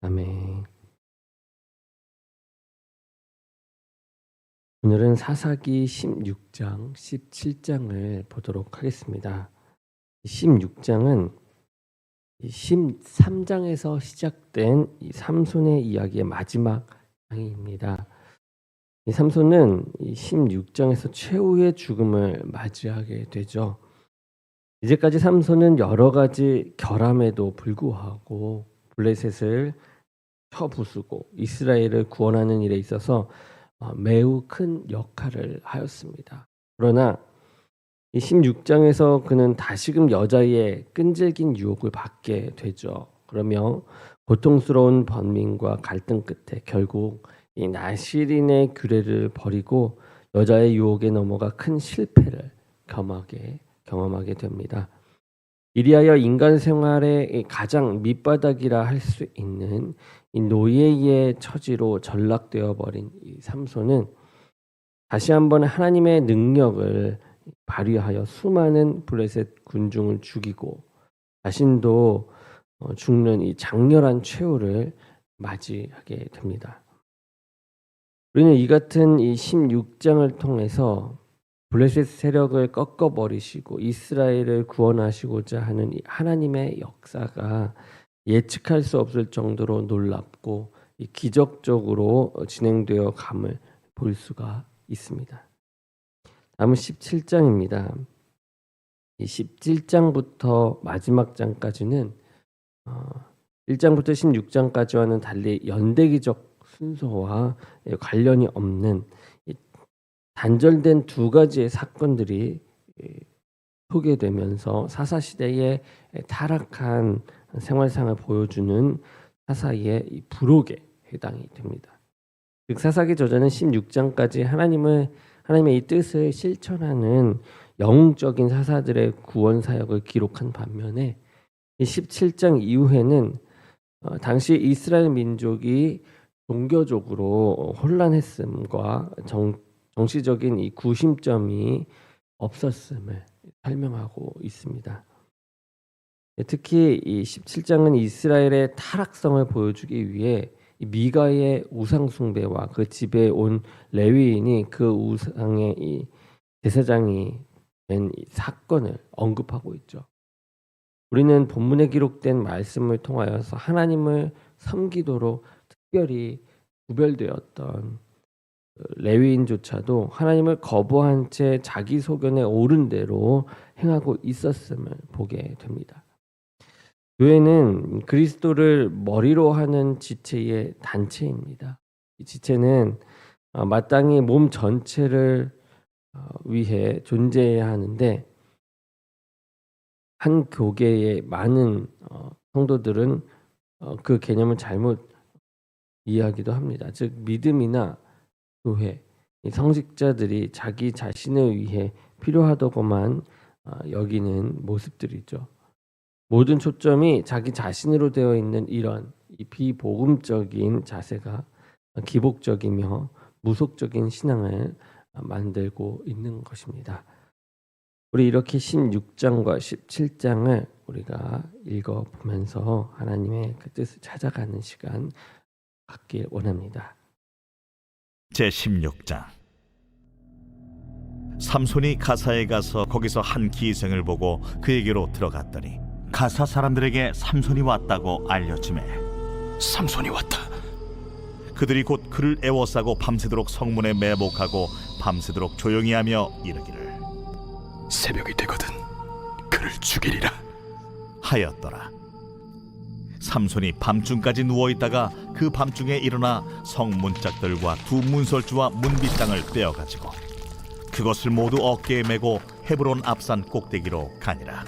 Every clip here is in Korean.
아멘. 오늘은 사사기 16장, 17장을 보도록 하겠습니다. 16장은 13장에서 시작된 이 삼손의 이야기의 마지막 장입니다. 이 삼손은 이 16장에서 최후의 죽음을 맞이하게 되죠. 이제까지 삼손은 여러 가지 결함에도 불구하고 블레셋을 쳐부수고 이스라엘을 구원하는 일에 있어서 어, 매우 큰 역할을 하였습니다. 그러나 이 16장에서 그는 다시금 여자의 끈질긴 유혹을 받게 되죠. 그러며 고통스러운 번민과 갈등 끝에 결국 이 나시린의 규례를 버리고 여자의 유혹에 넘어가 큰 실패를 경험하게 경험하게 됩니다. 이리하여 인간 생활의 가장 밑바닥이라 할 수 있는 이 노예의 처지로 전락되어 버린 이 삼손은 다시 한번 하나님의 능력을 발휘하여 수많은 블레셋 군중을 죽이고 자신도 어, 죽는 이 장렬한 최후를 맞이하게 됩니다. 우리는 이 같은 이 16장을 통해서 블레셋 세력을 꺾어버리시고 이스라엘을 구원하시고자 하는 이 하나님의 역사가 예측할 수 없을 정도로 놀랍고 이 기적적으로 진행되어 감을 볼 수가 있습니다. 다음은 17장입니다. 이 17장부터 마지막 장까지는 어, 1장부터 16장까지와는 달리 연대기적 순서와 관련이 없는 이 단절된 두 가지의 사건들이 소개되면서 사사 시대의 타락한 생활상을 보여주는 사사의 이 부록에 해당이 됩니다. 즉 사사기 저자는 16장까지 하나님을 하나님의 이 뜻을 실천하는 영적인 사사들의 구원 사역을 기록한 반면에 이 17장 이후에는 어, 당시 이스라엘 민족이 종교적으로 혼란했음과 정, 정치적인 이 구심점이 없었음을 설명하고 있습니다. 특히 이 17장은 이스라엘의 타락성을 보여주기 위해 미가의 우상 숭배와 그 집에 온 레위인이 그 우상의 이 제사장이 된 사건을 언급하고 있죠. 우리는 본문에 기록된 말씀을 통하여서 하나님을 섬기도록 특별히 구별되었던 레위인조차도 하나님을 거부한 채 자기 소견에 옳은 대로 행하고 있었음을 보게 됩니다. 교회는 그리스도를 머리로 하는 지체의 단체입니다. 이 지체는 어, 마땅히 몸 전체를 어, 위해 존재해야 하는데 한 교계의 많은 어, 성도들은 그 개념을 잘못 이해하기도 합니다. 즉 믿음이나 교회, 성직자들이 자기 자신을 위해 필요하다고만 여기는 모습들이죠. 모든 초점이 자기 자신으로 되어 있는 이런 이 비복음적인 자세가 기복적이며 무속적인 신앙을 만들고 있는 것입니다. 우리 이렇게 16장과 17장을 우리가 읽어 보면서 하나님의 그 뜻을 찾아가는 시간 갖길 원합니다. 제 16장 삼손이 가사에 가서 거기서 한 기생을 보고 그에게로 들어갔더니 가사 사람들에게 삼손이 왔다고 알려주매 삼손이 왔다. 그들이 곧 그를 애워싸고 밤새도록 성문에 매복하고 밤새도록 조용히 하며 이르기를 새벽이 되거든 그를 죽이리라 하였더라. 삼손이 밤중까지 누워 있다가 그 밤중에 일어나 성문짝들과 두 문설주와 문빗장을 떼어 가지고 그것을 모두 어깨에 메고 헤브론 앞산 꼭대기로 가니라.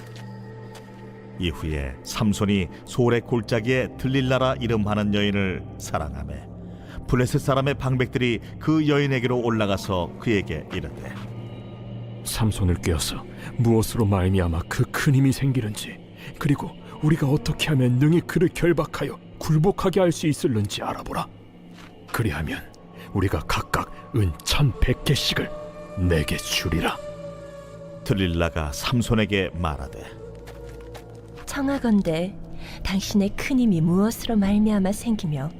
이후에 삼손이 소래 골짜기에 들릴라라 이름하는 여인을 사랑하매 블레셋 사람의 방백들이 그 여인에게로 올라가서 그에게 이르되 삼손을 꿰어서 무엇으로 말미암아 그 큰 힘이 생기는지 그리고 우리가 어떻게 하면 능히 그를 결박하여 굴복하게 할 수 있을는지 알아보라. 그리하면 우리가 각각 은 천백 개씩을 내게 주리라. 들릴라가 삼손에게 말하되 청하건대 당신의 큰 힘이 무엇으로 말미암아 생기며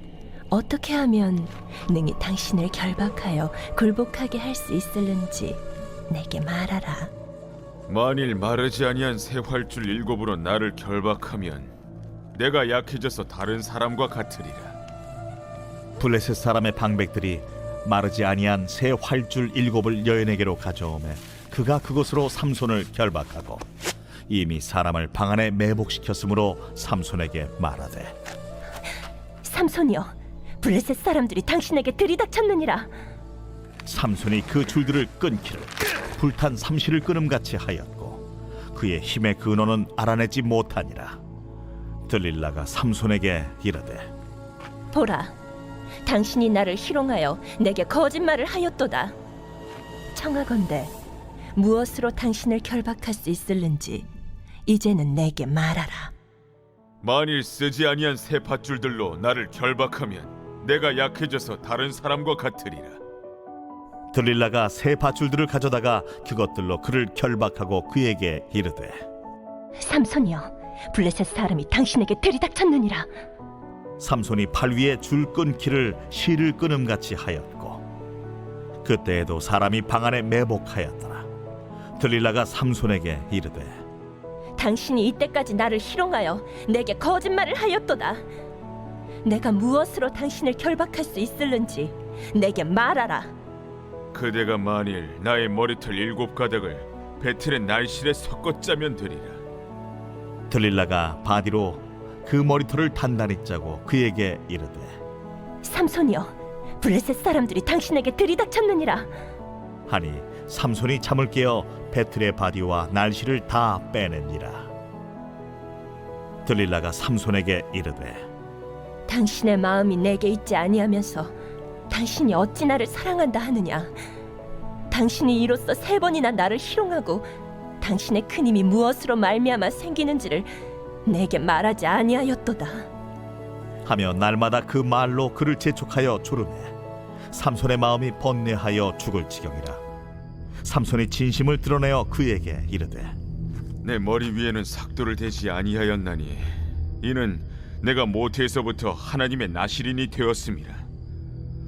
어떻게 하면 능히 당신을 결박하여 굴복하게 할 수 있을는지 내게 말하라. 만일 마르지 아니한 새 활줄 일곱으로 나를 결박하면 내가 약해져서 다른 사람과 같으리라. 블레셋 사람의 방백들이 마르지 아니한 새 활줄 일곱을 여인에게로 가져오매 그가 그것으로 삼손을 결박하고 이미 사람을 방 안에 매복시켰으므로 삼손에게 말하되 삼손이여, 블레셋 사람들이 당신에게 들이닥쳤느니라. 삼손이 그 줄들을 끊기를 불탄 삼시를 끊음같이 하였고 그의 힘의 근원은 알아내지 못하니라 들릴라가 삼손에게 이르되 보라, 당신이 나를 희롱하여 내게 거짓말을 하였도다. 청하건대 무엇으로 당신을 결박할 수 있을는지 이제는 내게 말하라. 만일 쓰지 아니한 새 밧줄들로 나를 결박하면 내가 약해져서 다른 사람과 같으리라. 들릴라가 새 밧줄들을 가져다가 그것들로 그를 결박하고 그에게 이르되 삼손이여, 블레셋 사람이 당신에게 들이닥쳤느니라. 삼손이 팔 위에 줄 끊기를 실을 끊음 같이 하였고 그때에도 사람이 방 안에 매복하였더라 들릴라가 삼손에게 이르되 당신이 이때까지 나를 희롱하여 내게 거짓말을 하였도다. 내가 무엇으로 당신을 결박할 수 있을는지 내게 말하라. 그대가 만일 나의 머리털 일곱 가닥을 배틀의 날실에 섞어 짜면 되리라. 들릴라가 바디로 그 머리털을 단단히 짜고 그에게 이르되 삼손이여, 블레셋 사람들이 당신에게 들이닥쳤느니라. 하니 삼손이 잠을 깨어 배틀의 바디와 날씨를 다 빼내니라 들릴라가 삼손에게 이르되 당신의 마음이 내게 있지 아니하면서 당신이 어찌 나를 사랑한다 하느냐? 당신이 이로써 세 번이나 나를 희롱하고 당신의 큰 힘이 무엇으로 말미암아 생기는지를 내게 말하지 아니하였도다. 하며 날마다 그 말로 그를 재촉하여 조르매 삼손의 마음이 번뇌하여 죽을 지경이라 삼손이 진심을 드러내어 그에게 이르되 내 머리 위에는 삭도를 대지 아니하였나니 이는 내가 모태에서부터 하나님의 나시린이 되었음이라.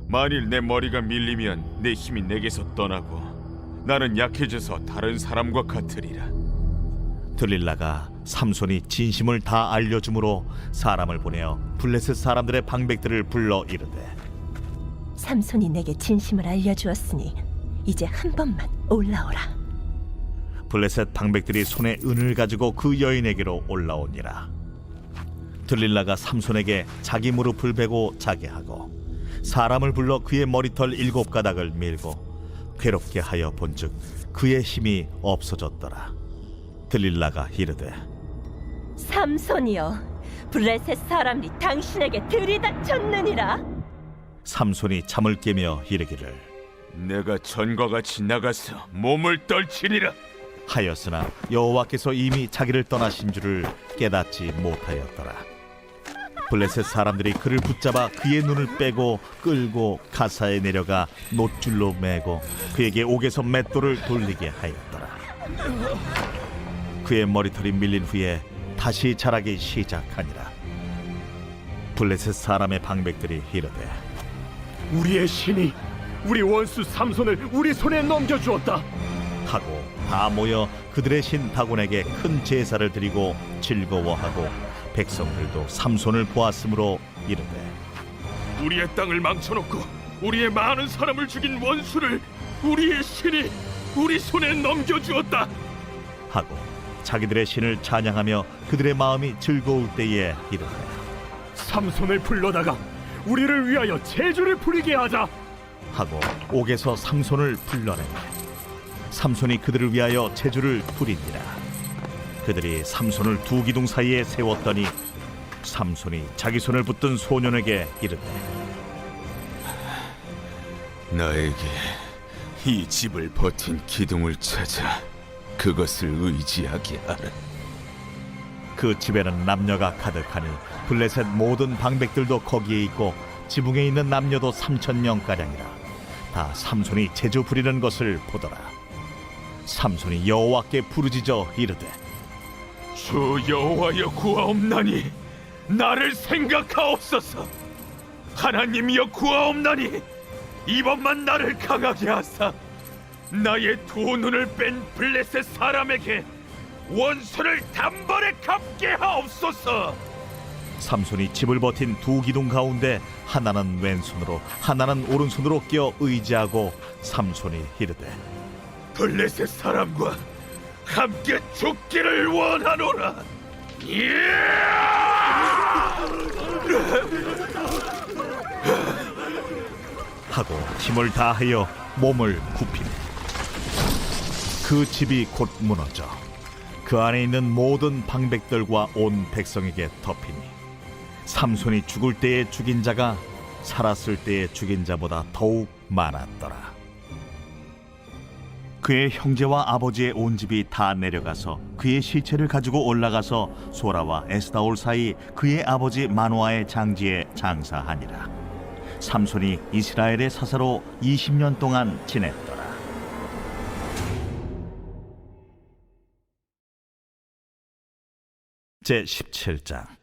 만일 내 머리가 밀리면 내 힘이 내게서 떠나고 나는 약해져서 다른 사람과 같으리라. 들릴라가 삼손이 진심을 다 알려주므로 사람을 보내어 블레셋 사람들의 방백들을 불러 이르되 삼손이 내게 진심을 알려주었으니 이제 한 번만 올라오라. 블레셋 방백들이 손에 은을 가지고 그 여인에게로 올라오니라 들릴라가 삼손에게 자기 무릎을 베고 자게 하고 사람을 불러 그의 머리털 일곱 가닥을 밀고 괴롭게 하여 본즉 그의 힘이 없어졌더라 들릴라가 이르되 삼손이여, 블레셋 사람이 당신에게 들이닥쳤느니라. 삼손이 잠을 깨며 이르기를 내가 전과 같이 나가서 몸을 떨치리라. 하였으나 여호와께서 이미 자기를 떠나신 줄을 깨닫지 못하였더라. 블레셋 사람들이 그를 붙잡아 그의 눈을 빼고 끌고 가사에 내려가 노줄로 매고 그에게 옥에서 맷돌을 돌리게 하였더라. 그의 머리털이 밀린 후에 다시 자라기 시작하니라. 블레셋 사람의 방백들이 이르되 우리의 신이 우리 원수 삼손을 우리 손에 넘겨주었다 하고 다 모여 그들의 신 다곤에게 큰 제사를 드리고 즐거워하고 백성들도 삼손을 보았으므로 이르되 우리의 땅을 망쳐놓고 우리의 많은 사람을 죽인 원수를 우리의 신이 우리 손에 넘겨주었다. 하고 자기들의 신을 찬양하며 그들의 마음이 즐거울 때에 이르되 삼손을 불러다가 우리를 위하여 제주를 부리게 하자. 하고 옥에서 삼손을 불러내매 삼손이 그들을 위하여 제주를 부리니라 그들이 삼손을 두 기둥 사이에 세웠더니 삼손이 자기 손을 붙든 소년에게 이르되 나에게 이 집을 버틴 기둥을 찾아 그것을 의지하게 하라. 그 집에는 남녀가 가득하니 블레셋 모든 방백들도 거기에 있고 지붕에 있는 남녀도 삼천 명 가량이라 다 삼손이 제주 부리는 것을 보더라 삼손이 여호와께 부르짖어 이르되 주 여호와여 구하옵나니 나를 생각하옵소서. 하나님이여 구하옵나니 이번만 나를 강하게 하사 나의 두 눈을 뺀 블레셋 사람에게 원수를 단번에 갚게 하옵소서. 삼손이 집을 버틴 두 기둥 가운데 하나는 왼손으로 하나는 오른손으로 끼어 의지하고 삼손이 이르되 블레셋 사람과 함께 죽기를 원하노라. 하고 힘을 다하여 몸을 굽히네 그 집이 곧 무너져 그 안에 있는 모든 방백들과 온 백성에게 덮이니 삼손이 죽을 때에 죽인 자가 살았을 때에 죽인 자보다 더욱 많았더라. 그의 형제와 아버지의 온 집이 다 내려가서 그의 시체를 가지고 올라가서 소라와 에스다올 사이 그의 아버지 마노아의 장지에 장사하니라. 삼손이 이스라엘의 사사로 20년 동안 지냈더라. 제 17장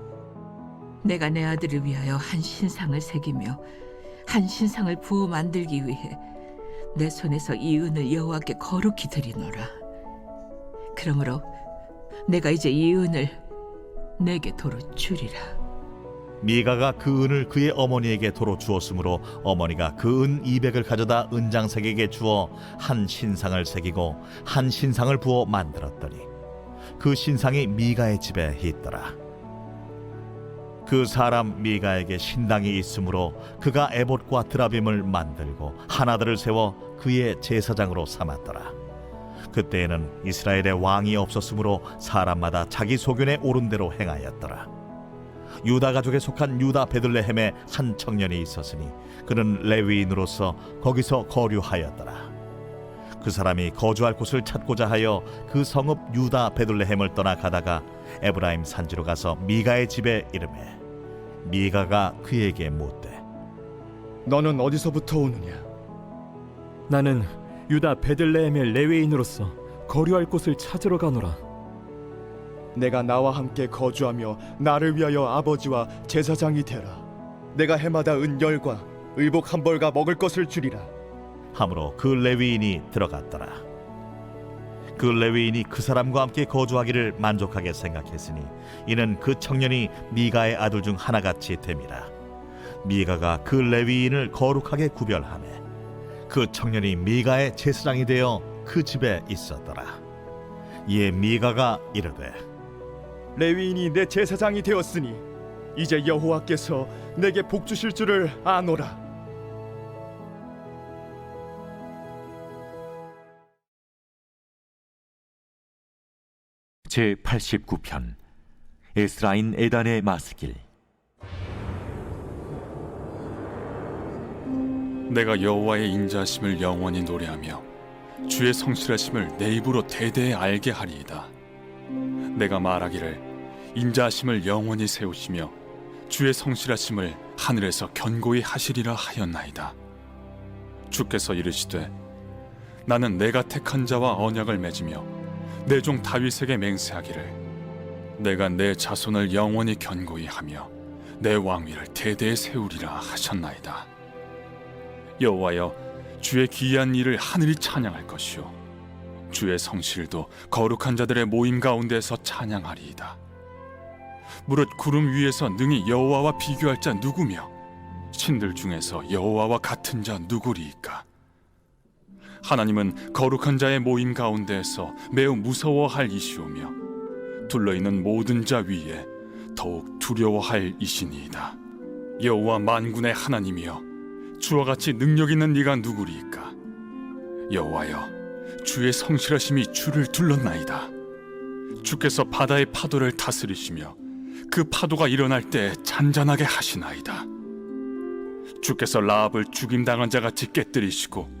내가 내 아들을 위하여 한 신상을 새기며 한 신상을 부어 만들기 위해 내 손에서 이 은을 여호와께 거룩히 드리노라. 그러므로 내가 이제 이 은을 내게 도로 주리라. 미가가 그 은을 그의 어머니에게 도로 주었으므로 어머니가 그은 200을 가져다 은장색에게 주어 한 신상을 새기고 한 신상을 부어 만들었더니 그 신상이 미가의 집에 있더라. 그 사람 미가에게 신당이 있으므로 그가 에봇과 드라빔을 만들고 하나들을 세워 그의 제사장으로 삼았더라. 그때에는 이스라엘의 왕이 없었으므로 사람마다 자기 소견에 오른 대로 행하였더라. 유다 가족에 속한 유다 베들레헴에 한 청년이 있었으니 그는 레위인으로서 거기서 거류하였더라. 그 사람이 거주할 곳을 찾고자 하여 그 성읍 유다 베들레헴을 떠나 가다가 에브라임 산지로 가서 미가의 집에 이르매 미가가 그에게 묻되 너는 어디서부터 오느냐 나는 유다 베들레헴의 레웨인으로서 거류할 곳을 찾으러 가노라. 내가 나와 함께 거주하며 나를 위하여 아버지와 제사장이 되라 내가 해마다 은열과 의복 한 벌과 먹을 것을 주리라 함으로 그 레위인이 들어갔더라. 그 레위인이 그 사람과 함께 거주하기를 만족하게 생각했으니 이는 그 청년이 미가의 아들 중 하나같이 됨이라. 미가가 그 레위인을 거룩하게 구별하매 그 청년이 미가의 제사장이 되어 그 집에 있었더라. 이에 미가가 이르되 레위인이 내 제사장이 되었으니 이제 여호와께서 내게 복 주실 줄을 아노라 제 89편 에스라인 에단의 마스길 내가 여호와의 인자하심을 영원히 노래하며 주의 성실하심을 내 입으로 대대에 알게 하리이다. 내가 말하기를 인자하심을 영원히 세우시며 주의 성실하심을 하늘에서 견고히 하시리라 하였나이다. 주께서 이르시되 나는 내가 택한 자와 언약을 맺으며 내 종 다윗에게 맹세하기를 내가 내 자손을 영원히 견고히 하며 내 왕위를 대대에 세우리라 하셨나이다. 여호와여 주의 기이한 일을 하늘이 찬양할 것이요 주의 성실도 거룩한 자들의 모임 가운데서 찬양하리이다. 무릇 구름 위에서 능히 여호와와 비교할 자 누구며 신들 중에서 여호와와 같은 자 누구리이까? 하나님은 거룩한 자의 모임 가운데에서 매우 무서워할 이시오며 둘러 있는 모든 자 위에 더욱 두려워할 이시니이다. 여호와 만군의 하나님이여 주와 같이 능력 있는 네가 누구리이까? 여호와여 주의 성실하심이 주를 둘렀나이다. 주께서 바다의 파도를 다스리시며 그 파도가 일어날 때 잔잔하게 하시나이다. 주께서 라합을 죽임 당한 자 같이 깨뜨리시고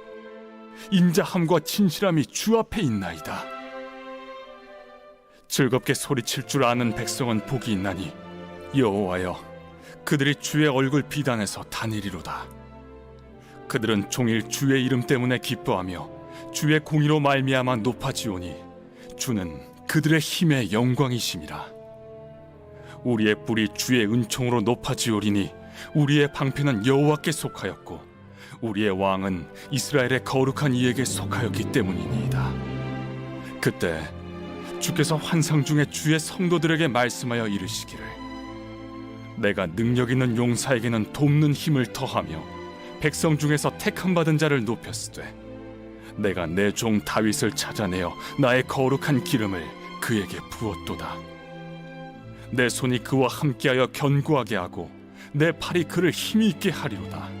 인자함과 진실함이 주 앞에 있나이다. 즐겁게 소리칠 줄 아는 백성은 복이 있나니 여호와여 그들이 주의 얼굴 비단에서 다니리로다. 그들은 종일 주의 이름 때문에 기뻐하며 주의 공의로 말미암아 높아지오니 주는 그들의 힘의 영광이심이라. 우리의 뿔이 주의 은총으로 높아지오리니 우리의 방패는 여호와께 속하였고 우리의 왕은 이스라엘의 거룩한 이에게 속하였기 때문이니이다. 그때 주께서 환상 중에 주의 성도들에게 말씀하여 이르시기를 내가 능력 있는 용사에게는 돕는 힘을 더하며 백성 중에서 택함 받은 자를 높였으되 내가 내 종 다윗을 찾아내어 나의 거룩한 기름을 그에게 부었도다. 내 손이 그와 함께하여 견고하게 하고 내 팔이 그를 힘이 있게 하리로다.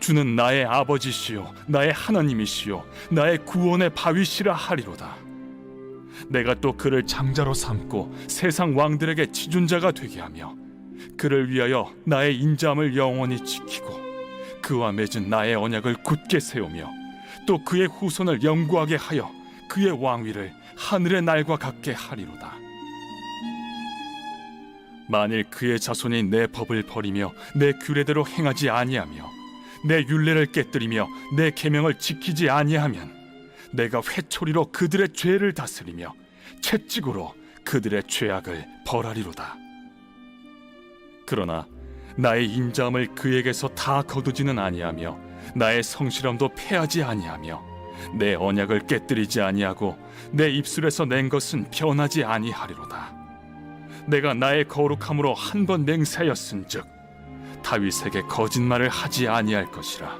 주는 나의 아버지시요 나의 하나님이시요 나의 구원의 바위시라 하리로다. 내가 또 그를 장자로 삼고 세상 왕들에게 지존자가 되게 하며 그를 위하여 나의 인자함을 영원히 지키고 그와 맺은 나의 언약을 굳게 세우며 또 그의 후손을 영구하게 하여 그의 왕위를 하늘의 날과 같게 하리로다. 만일 그의 자손이 내 법을 버리며 내 규례대로 행하지 아니하며 내 율례를 깨뜨리며 내 계명을 지키지 아니하면 내가 회초리로 그들의 죄를 다스리며 채찍으로 그들의 죄악을 벌하리로다. 그러나 나의 인자함을 그에게서 다 거두지는 아니하며 나의 성실함도 패하지 아니하며 내 언약을 깨뜨리지 아니하고 내 입술에서 낸 것은 변하지 아니하리로다. 내가 나의 거룩함으로 한 번 맹세하였은즉 다윗에게 거짓말을 하지 아니할 것이라.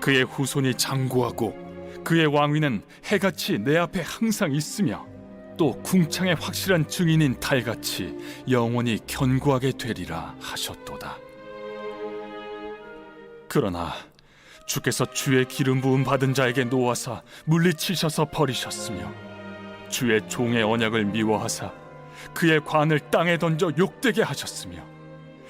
그의 후손이 장구하고 그의 왕위는 해같이 내 앞에 항상 있으며 또 궁창의 확실한 증인인 달같이 영원히 견고하게 되리라 하셨도다. 그러나 주께서 주의 기름 부음 받은 자에게 놓아사 물리치셔서 버리셨으며 주의 종의 언약을 미워하사 그의 관을 땅에 던져 욕되게 하셨으며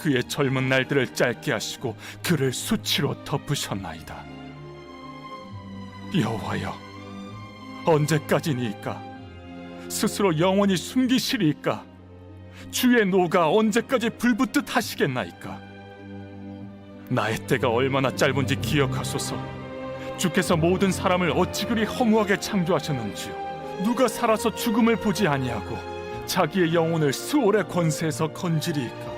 그의 젊은 날들을 짧게 하시고 그를 수치로 덮으셨나이다. 여호와여, 언제까지니까? 스스로 영원히 숨기시리이까? 주의 노가 언제까지 불붙듯 하시겠나이까? 나의 때가 얼마나 짧은지 기억하소서. 주께서 모든 사람을 어찌 그리 허무하게 창조하셨는지요. 누가 살아서 죽음을 보지 아니하고 자기의 영혼을 수월의 권세에서 건지리이까?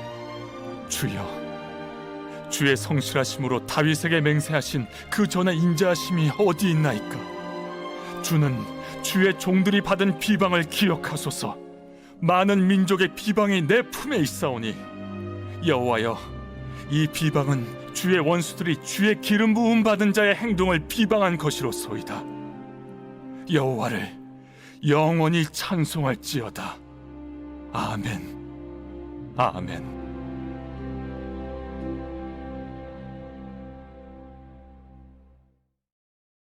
주여, 주의 성실하심으로 다윗에게 맹세하신 그 전에 인자하심이 어디 있나이까? 주는 주의 종들이 받은 비방을 기억하소서. 많은 민족의 비방이 내 품에 있사오니 여호와여, 이 비방은 주의 원수들이 주의 기름 부음 받은 자의 행동을 비방한 것이로소이다. 여호와를 영원히 찬송할지어다. 아멘. 아멘.